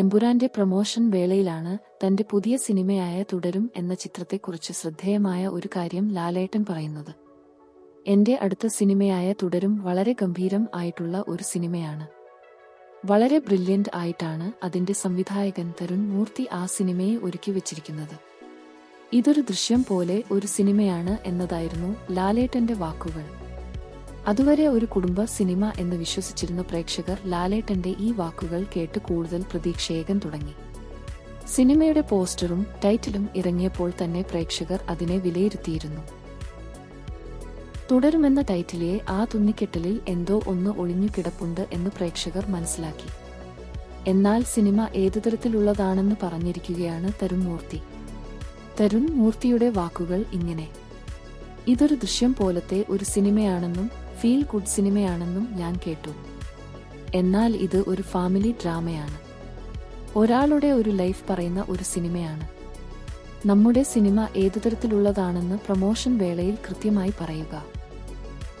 എമ്പുരാന്റെ promotion വേളയിലാണ് തന്റെ പുതിയ സിനിമയായ തുടരും എന്ന ചിത്രത്തെക്കുറിച്ച് ശ്രദ്ധേയമായ ഒരു കാര്യം ലാലേട്ടൻ പറയുന്നത്. എന്റെ അടുത്ത സിനിമയായ തുടരും വളരെ ഗംഭീരം ആയിട്ടുള്ള ഒരു സിനിമയാണ്. വളരെ ബ്രില്യന്റ് ആയിട്ടാണ് അതിന്റെ സംവിധായകൻ തരുൺ മൂർത്തി ആ സിനിമയെ ഒരുക്കി വെച്ചിരിക്കുന്നത്. ഇതൊരു ദൃശ്യം പോലെ ഒരു സിനിമയാണ് എന്നതായിരുന്നു ലാലേട്ടന്റെ വാക്കുകൾ. അതുവരെ ഒരു കുടുംബ സിനിമ എന്ന് വിശ്വസിച്ചിരുന്ന പ്രേക്ഷകർ ലാലേട്ടന്റെ ഈ വാക്കുകൾ കേട്ട് കൂടുതൽ പ്രതീക്ഷയേകൻ തുടങ്ങി. സിനിമയുടെ പോസ്റ്ററും ടൈറ്റിലും ഇറങ്ങിയപ്പോൾ തന്നെ പ്രേക്ഷകർ അതിനെ വിലയിരുത്തിയിരുന്നു. തുടരുമെന്ന ടൈറ്റിലെ ആ തുന്നിക്കെട്ടലിൽ എന്തോ ഒന്ന് ഒളിഞ്ഞു കിടപ്പുണ്ട് എന്ന് പ്രേക്ഷകർ മനസ്സിലാക്കി. എന്നാൽ സിനിമ ഏതു തരത്തിലുള്ളതാണെന്ന് പറഞ്ഞിരിക്കുകയാണ് തരുൺ മൂർത്തി. തരുൺ മൂർത്തിയുടെ വാക്കുകൾ ഇങ്ങനെ. ഇതൊരു ദൃശ്യം പോലത്തെ ഒരു സിനിമയാണെന്നും ഫീൽ ഗുഡ് സിനിമയാണെന്നും ഞാൻ കേട്ടു. എന്നാൽ ഇത് ഒരു ഫാമിലി ഡ്രാമയാണ്. ഒരാളുടെ ഒരു ലൈഫ് പറയുന്ന ഒരു സിനിമയാണ്. നമ്മുടെ സിനിമ ഏതു തരത്തിലുള്ളതാണെന്ന് പ്രൊമോഷൻ വേളയിൽ കൃത്യമായി പറയുക.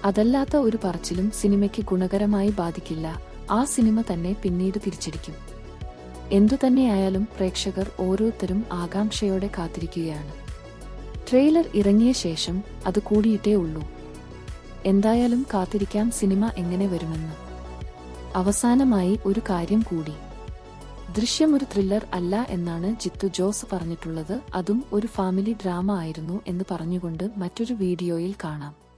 അതല്ലാത്ത ഒരു പറച്ചിലും സിനിമയ്ക്ക് ഗുണകരമായി ബാധിക്കില്ല. ആ സിനിമ തന്നെ പിന്നീട് തിരിച്ചടിക്കും. എന്തുതന്നെയായാലും പ്രേക്ഷകർ ഓരോരുത്തരും ആകാംക്ഷയോടെ കാത്തിരിക്കുകയാണ്. ട്രെയിലർ ഇറങ്ങിയ ശേഷം അത് കൂടിയിട്ടേ ഉള്ളൂ. എന്തായാലും കാത്തിരിക്കാം സിനിമ എങ്ങനെ വരുമെന്ന്. അവസാനമായി ഒരു കാര്യം കൂടി. ദൃശ്യം ഒരു ത്രില്ലർ അല്ല എന്നാണ് ജിത്തു ജോസ് പറഞ്ഞിട്ടുള്ളത്. അതും ഒരു ഫാമിലി ഡ്രാമ ആയിരുന്നു എന്ന് പറഞ്ഞുകൊണ്ട് മറ്റൊരു വീഡിയോയിൽ കാണാം.